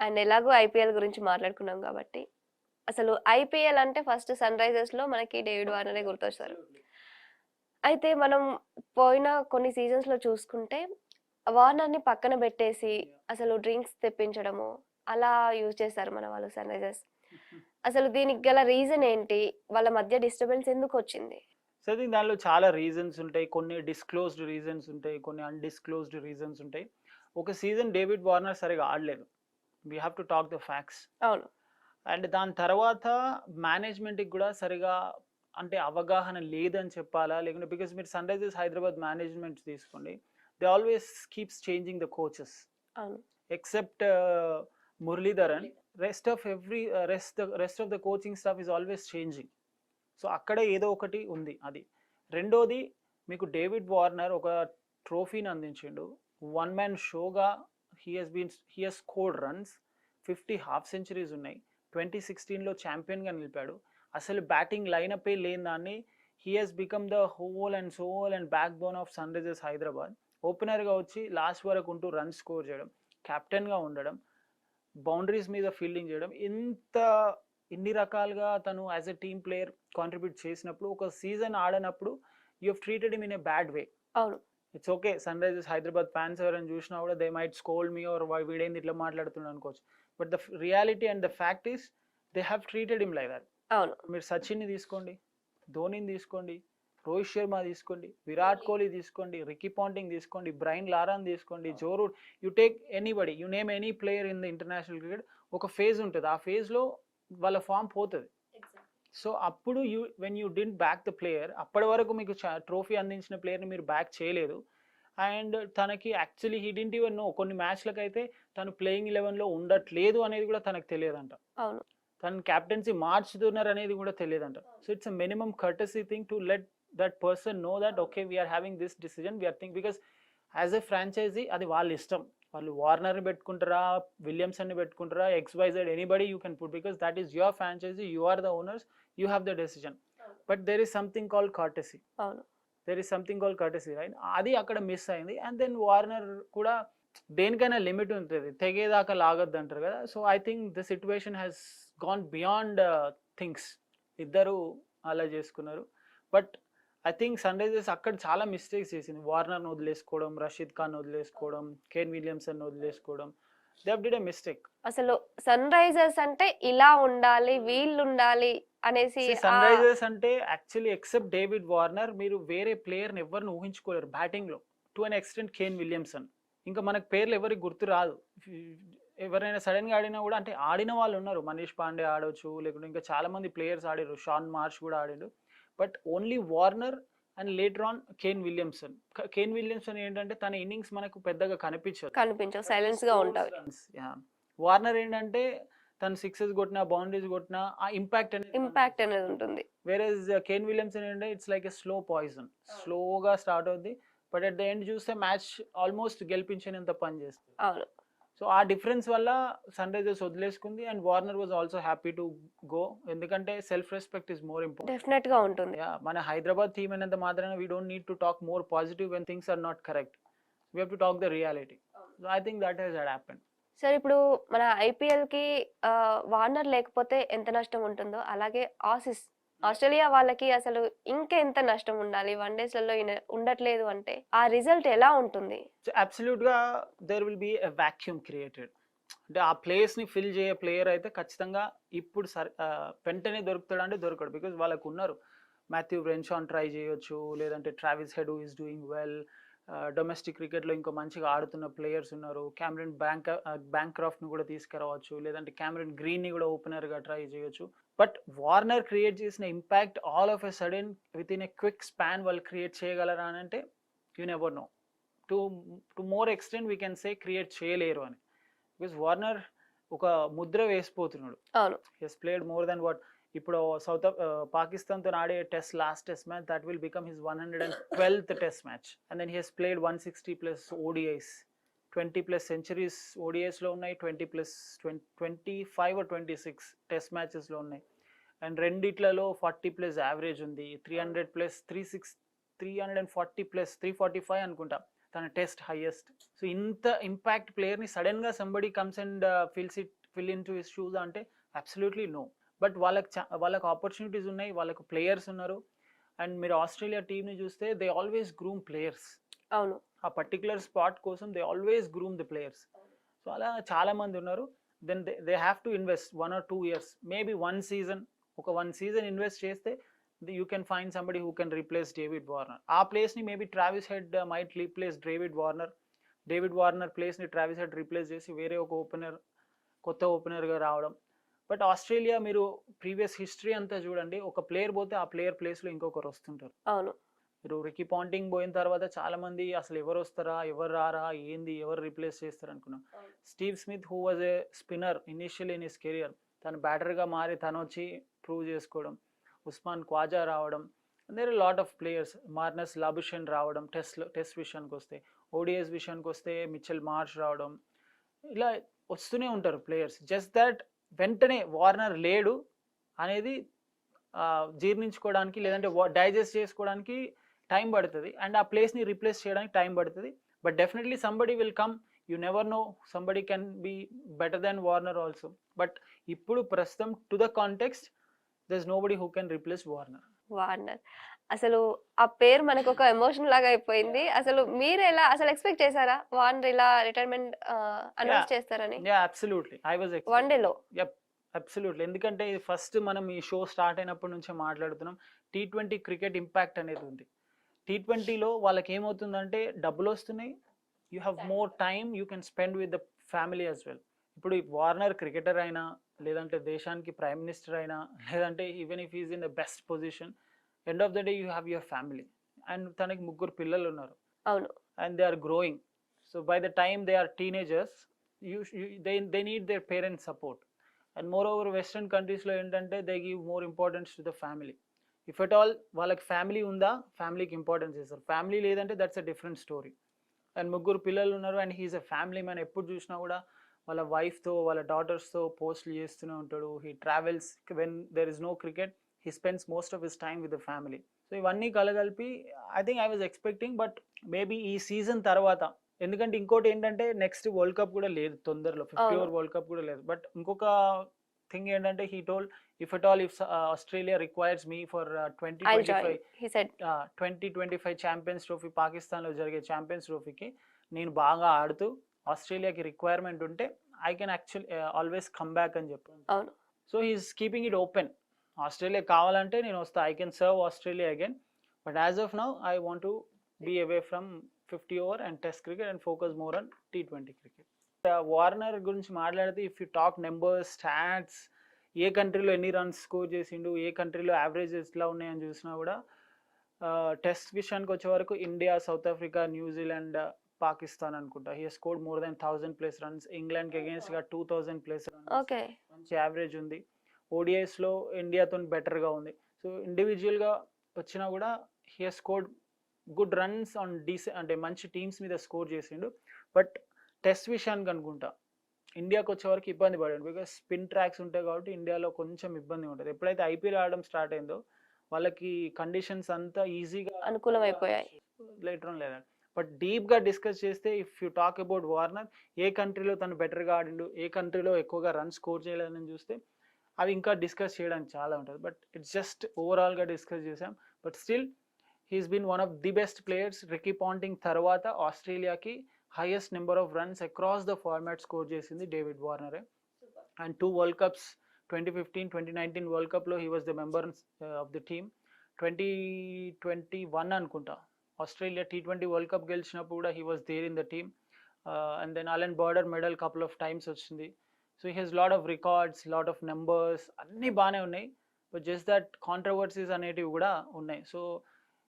And ఎలాగో IPL గురించి మాట్లాడుకున్నాం కాబట్టి. అసలు ఐపీఎల్ అంటే ఫస్ట్ సన్ రైజర్స్లో మనకి డేవిడ్ వార్నరే గుర్తొస్తారు. అయితే మనం పోయిన కొన్ని సీజన్స్లో చూసుకుంటే వార్నర్ని పక్కన పెట్టేసి అసలు డ్రింక్స్ తెప్పించడము అలా యూజ్ చేస్తారు మన వాళ్ళు సన్ రైజర్స్. అసలు దీనికి గల రీజన్ ఏంటి? వాళ్ళ మధ్య డిస్టర్బెన్స్ ఎందుకు వచ్చింది? సో దీని దానిలో చాలా రీజన్స్ ఉంటాయి. కొన్ని డిస్క్లోజ్డ్ రీజన్స్ ఉంటాయి. కొన్ని అన్డిస్క్లోజ్డ్ రీజన్స్ ఉంటాయి. ఒక సీజన్ డేవిడ్ వార్నర్ సరిగా ఆడలేదు. We have to talk the facts అవును. అండ్ దాని తర్వాత మేనేజ్మెంట్కి కూడా సరిగా అంటే అవగాహన లేదని చెప్పాలా? లేకుంటే బికాస్ మీరు సన్ రైజర్స్ హైదరాబాద్ మేనేజ్మెంట్ తీసుకోండి they always keeps changing the coaches uh, Muralidharan rest of every rest rest of the coaching staff is always changing so అక్కడ ఏదో ఒకటి ఉంది అది. రెండోది మీకు డేవిడ్ వార్నర్ ఒక ట్రోఫీని అందించిండు. One man షోగా he has been he code scored runs fifty half centuries ఉన్నాయి. ట్వంటీ సిక్స్టీన్లో ఛాంపియన్గా నిలిపాడు. అసలు బ్యాటింగ్ లైనప్ లేని దాన్ని he has become the whole and soul and backbone of Sunrisers Hyderabad ఓపెనర్గా వచ్చి లాస్ట్ వరకు ఉంటూ రన్ స్కోర్ చేయడం కెప్టెన్గా ఉండడం బౌండరీస్ మీద ఫీల్డింగ్ చేయడం ఇంత ఇన్ని రకాలుగా తను as a team player contribute చేసినప్పుడు ఒక season ఆడనప్పుడు you have treated him in a bad way అవును. It's okay Sunrisers Hyderabad fans ఎవరైనా చూసినా కూడా they might scold me or వీడేంది ఇట్లా మాట్లాడుతున్నాడు అనుకోవచ్చు. But the reality and the fact is they have treated him like that అవును. మీరు సచిన్ని తీసుకోండి ధోనిని తీసుకోండి రోహిత్ శర్మ తీసుకోండి విరాట్ కోహ్లీ తీసుకోండి రికీ పాంటింగ్ తీసుకోండి బ్రైన్ లారాన్ తీసుకోండి Joe Root you take anybody you name any player in the international cricket ఒక ఫేజ్ ఉంటుంది. ఆ ఫేజ్లో వాళ్ళ ఫామ్ పోతుంది. సో అప్పుడు you when you didn't back the player అప్పటి వరకు మీకు ట్రోఫీ అందించిన ప్లేయర్ని మీరు బ్యాక్ చేయలేదు. అండ్ తనకి actually he didn't even know కొన్ని మ్యాచ్లకు అయితే తను ప్లేయింగ్ లెవెన్లో ఉండట్లేదు అనేది కూడా తనకు తెలియదంట. తన క్యాప్టెన్సీ మార్చుతున్నారు అనేది కూడా తెలియదంట. So it's a minimum courtesy thing to let that person know that okay we're having this decision we're think because as a franchise అది వాళ్ళ ఇష్టం. వాళ్ళు వార్నర్ని పెట్టుకుంటారా విలియమ్సన్ని పెట్టుకుంటారా X Y Z anybody you can put because that is your franchise you are the owners you have the decision but there is something call courtesy there is something call courtesy right అది అక్కడ miss అయింది. And then Warner కూడా దేనికైనా limit ఉంటుంది. తెగేదాకా లాగొద్దు అంటారు కదా. So I think the situation has gone beyond things ఇద్దరు అలా చేసుకున్నారు. But I think Sunrisers అక్కడ చాలా మిస్టేక్స్ చేసింది. వార్నర్ని వదిలేసుకోవడం రషీద్ ఖాన్ వదిలేసుకోవడం కేన్ విలియమ్సన్ వదిలేసుకోవడం. దే మిస్టేక్ అసలు సన్ రైజర్స్ అంటే ఇలా ఉండాలి వీళ్ళు ఉండాలి అనేసి సన్ రైజర్స్ అంటే యాక్చువల్లీ ఎక్సెప్ట్ డేవిడ్ వార్నర్ మీరు వేరే ప్లేయర్ని ఎవరిని ఊహించుకోలేరు బ్యాటింగ్లో to an extent Kane Williamson ఇంకా మనకు పేర్లు ఎవరికి గుర్తు రాదు. ఎవరైనా సడన్గా ఆడినా కూడా అంటే ఆడిన వాళ్ళు ఉన్నారు. మనీష్ పాండే ఆడొచ్చు లేకుంటే ఇంకా చాలా మంది ప్లేయర్స్ ఆడారు. షాన్ మార్ష్ కూడా ఆడాడు. But only Warner and later on Kane Williamson. Kane Williamson ఏంటంటే తన ఇన్నింగ్స్ మనకు పెద్దగా కనిపించదు. కనిపించవు సైలెన్స్గా ఉంటారు. వార్నర్ ఏంటంటే తను సిక్సెస్ కొట్టినా బౌండరీస్ కొట్టినా ఆ ఇంపాక్ట్ అనేది ఇంపాక్ట్ అనేది ఉంటుంది. వేరే కేన్ విలియమ్సన్ ఏంటంటే it's like a slow poison స్లోగా స్టార్ట్ అవుద్ది. బట్ అట్ ద ఎండ్ చూస్తే మ్యాచ్ ఆల్మోస్ట్ గెలిపించేంత పని చేస్తుంది. అవును. సో ఆ డిఫరెన్స్ వల్ల Sunrisers వదిలేసుకుంది and Warner was also happy to go. ఎందుకంటే self respect is more important. డెఫినెట్గా ఉంటుంది. మన హైదరాబాద్ థీమ్ అయినంత మాత్రాన we don't need to talk more positive when things are not correct we have to talk the reality so I think that he's happen సరే ఇప్పుడు మన ఐపీఎల్కి Warner లేకపోతే ఎంత నష్టం ఉంటుందో అలాగే ఆసిస్ ఆస్ట్రేలియా వాళ్ళకి అసలు ఇంకా ఎంత నష్టం ఉండాలి? వన్ డేస్లలో ఉండట్లేదు అంటే ఆ రిజల్ట్ ఎలా ఉంటుంది? So అబ్సల్యూట్గా there will be a vacuum created. అంటే ఆ ప్లేస్ని ఫిల్ చేయ ప్లేయర్ అయితే ఖచ్చితంగా ఇప్పుడు సర్ వెంటనే దొరుకుతాడు అంటే దొరకడు. బికాజ్ వాళ్ళకు ఉన్నారు మాథ్యూ బ్రెన్షాన్ ట్రై చేయొచ్చు. లేదంటే Travis Head is doing well. Domestic క్రికెట్లో ఇంకో మంచిగా ఆడుతున్న ప్లేయర్స్ ఉన్నారు. క్యామరన్ బ్యాంక్ బ్యాంక్ క్రాఫ్ట్ని కూడా తీసుకురావచ్చు. లేదంటే క్యామరన్ గ్రీన్ని కూడా ఓపెనర్గా ట్రై చేయొచ్చు. బట్ వార్నర్ క్రియేట్ చేసిన impact all of a sudden with in a quick span వాళ్ళు క్రియేట్ చేయగలరా అని అంటే you never know. To to more extent we can say create చేయలేరు అని. బికాస్ వార్నర్ ఒక ముద్ర వేసిపోతున్నాడు. He's played more than what ఇప్పుడు సౌత్ పాకిస్తాన్తో ఆడే test last test match that will become his one hundred and twelfth test match and then he's played one sixty plus ODIs twenty plus centuries ఓడిఎస్లో ఉన్నాయి twenty plus twenty five twenty six test మ్యాచెస్లో ఉన్నాయి. And రెండిట్లలో forty plus average ఉంది. Three hundred plus three six three hundred and forty plus three forty five అనుకుంటా తన test highest. So ఇంత impact ప్లేయర్ని సడన్గా somebody comes and fills it fill in to his shoes అంటే absolutely no but వాళ్ళకి చా- వాళ్ళకి ఆపర్చునిటీస్ ఉన్నాయి వాళ్ళకు ప్లేయర్స్ ఉన్నారు. అండ్ మీరు ఆస్ట్రేలియా టీమ్ని చూస్తే దే ఆల్వేస్ గ్రూమ్ ప్లేయర్స్ అవును. ఆ పర్టికులర్ స్పాట్ కోసం they always groom the players so అలా చాలా మంది ఉన్నారు. Then they they have to invest one or two years maybe one season ఒక వన్ సీజన్ ఇన్వెస్ట్ చేస్తే you can fine somebody who can replace David Warner ఆ ప్లేస్ని maybe Travis Head might replace David Warner David Warner ప్లేస్ని Travis Head replace చేసి వేరే ఒక opener కొత్త ఓపెనర్గా రావడం. బట్ ఆస్ట్రేలియా మీరు ప్రీవియస్ హిస్టరీ అంతా చూడండి ఒక ప్లేయర్ పోతే ఆ ప్లేయర్ ప్లేస్లో ఇంకొకరు వస్తుంటారు. అవును. మీరు రికీ పాంటింగ్ పోయిన తర్వాత చాలా మంది అసలు ఎవరు వస్తారా ఎవరు రారా ఏంది ఎవరు రీప్లేస్ చేస్తారు అనుకున్నాం. Steve Smith who was a spinner initial in his career తను బ్యాటర్గా మారి తను వచ్చి ప్రూవ్ చేసుకోవడం ఉస్మాన్ క్వాజా రావడం there lot of players Marnus Labuschagne రావడం టెస్ట్లో టెస్ట్ విషయానికి వస్తే ఓడిఎస్ విషయానికి వస్తే మిచెల్ మార్ష్ రావడం ఇలా వస్తూనే ఉంటారు ప్లేయర్స్ జస్ట్ దట్ వెంటనే వార్నర్ లేడు అనేది జీర్ణించుకోవడానికి లేదంటే డైజెస్ట్ చేసుకోవడానికి టైం పడుతుంది. అండ్ ఆ ప్లేస్ని రీప్లేస్ చేయడానికి టైం పడుతుంది. But definitely somebody will come. You never know. Somebody can be better than Warner also. But ఇప్పుడు ప్రస్తుతం to the context thus nobody who can replace Warner. Warner. అసలు ఆ పేరు మనకు ఒక ఎమోషన్ లాగా అయిపోయింది. అసలు మీరు ఎలా అసలు ఎక్స్పెక్ట్ చేశారా వార్నర్ ఇలా రిటైర్మెంట్ అనౌన్స్. చేస్తారని? Yeah absolutely I was one డేలో. అబ్సల్యూట్లీ ఎందుకంటే ఫస్ట్ మనం ఈ షో స్టార్ట్ అయినప్పటి నుంచే మాట్లాడుతున్నాం. టీ ట్వంటీ క్రికెట్ ఇంపాక్ట్ అనేది ఉంది. టీ ట్వంటీలో వాళ్ళకి ఏమవుతుందంటే డబ్బులు వస్తున్నాయి you have more time you can spend with the family as well ఇప్పుడు వార్నర్ క్రికెటర్ అయినా లేదంటే దేశానికి ప్రైమ్ మినిస్టర్ అయినా లేదంటే even if is in the best position end of the day you have your family and తనకి ముగ్గురు పిల్లలు ఉన్నారు అవును. And they are growing. So by the time they are teenagers you, you they, they need their parents support. And moreover western countries లో ఏంటంటే they give more importance to the family. If at all వాళ్ళకి family ఉందా ఫ్యామిలీకి importance ఇస్తారు family లేదంటే that's a different story and ముగ్గురు పిల్లలు ఉన్నారు and he's a family man ఎప్పుడు చూసినా కూడా వాళ్ళ వైఫ్తో వాళ్ళ డాటర్స్తో పోస్ట్లు చేస్తూనే ఉంటాడు. He travels when there is no cricket he spends most of his time with the family so ఇవన్నీ కలగలిపి I think I was expecting but maybe ఈ సీజన్ తర్వాత ఎందుకంటే ఇంకోటి ఏంటంటే నెక్స్ట్ వరల్డ్ కప్ కూడా లేదు తొందరలో ఫిఫ్టీ. ఓవర్ వరల్డ్ కప్ కూడా లేదు. బట్ ఇంకొక థింగ్ ఏంటంటే he told if at all if Australia requires me for twenty twenty five twenty twenty five champions trophy పాకిస్తాన్లో జరిగే ఛాంపియన్స్ ట్రోఫీకి నేను బాగా ఆడుతూ ఆస్ట్రేలియాకి రిక్వైర్మెంట్ ఉంటే I can actual always come back అని చెప్పాను so he's keeping it open Australia కావాలంటే నేను వస్తా I can serve Australia again but as of now I want to be away from fifty over and test cricket and focus more on T twenty cricket Warner గురించి మాట్లాడితే if you talk numbers stats ఏ కంట్రీలో ఎన్ని runs score చేసిండు ఏ కంట్రీలో averages ఎట్లా ఉన్నాయని చూసినా కూడా టెస్ట్ విషయానికి వచ్చే వరకు India South Africa New Zealand Pakistan అనుకుంటా. He scored more than thousand plus runs ఇంగ్లాండ్కి అగేన్స్ట్గా two thousand plus runs okay మంచి యావరేజ్ ఉంది. ఓడిఐస్లో ఇండియాతో బెటర్గా ఉంది. సో ఇండివిజువల్గా వచ్చినా కూడా he scored good runs on these అంటే మంచి టీమ్స్ మీద స్కోర్ చేసిండు. బట్ టెస్ట్ విషయానికి అనుకుంటా. ఇండియాకి వచ్చే వరకు ఇబ్బంది పడాడు బికాస్ స్పిన్ ట్రాక్స్ ఉంటాయి కాబట్టి ఇండియాలో కొంచెం ఇబ్బంది ఉంటుంది. ఎప్పుడైతే ఐపీఎల్ ఆడడం స్టార్ట్ అయిందో వాళ్ళకి కండిషన్స్ అంతా ఈజీగా అనుకూలం అయిపోయాయి లేటర్ లేదా బట్ డీప్గా డిస్కస్ చేస్తే if you talk about Warner ఏ కంట్రీలో తను బెటర్గా ఆడిండు ఏ కంట్రీలో ఎక్కువగా రన్ స్కోర్ చేయలేదని చూస్తే అవి ఇంకా డిస్కస్ చేయడానికి చాలా ఉంటుంది. బట్ ఇట్స్ జస్ట్ ఓవరాల్గా డిస్కస్ చేసాం but still he's been one of the best players. Ricky Ponting తర్వాత ఆస్ట్రేలియాకి highest number of runs across the format score చేసింది David వార్నరే and two world cups twenty fifteen twenty nineteen world కప్లో he was the member of the team twenty twenty one అనుకుంటా. Australia T twenty world cup గెలిచినప్పుడు కూడా he was there in the team and then Allen Border medal couple of times వచ్చింది. So he has lot of records lot of numbers అన్నీ బాగానే ఉన్నాయి. But just that controversies అనేటివి కూడా ఉన్నాయి. So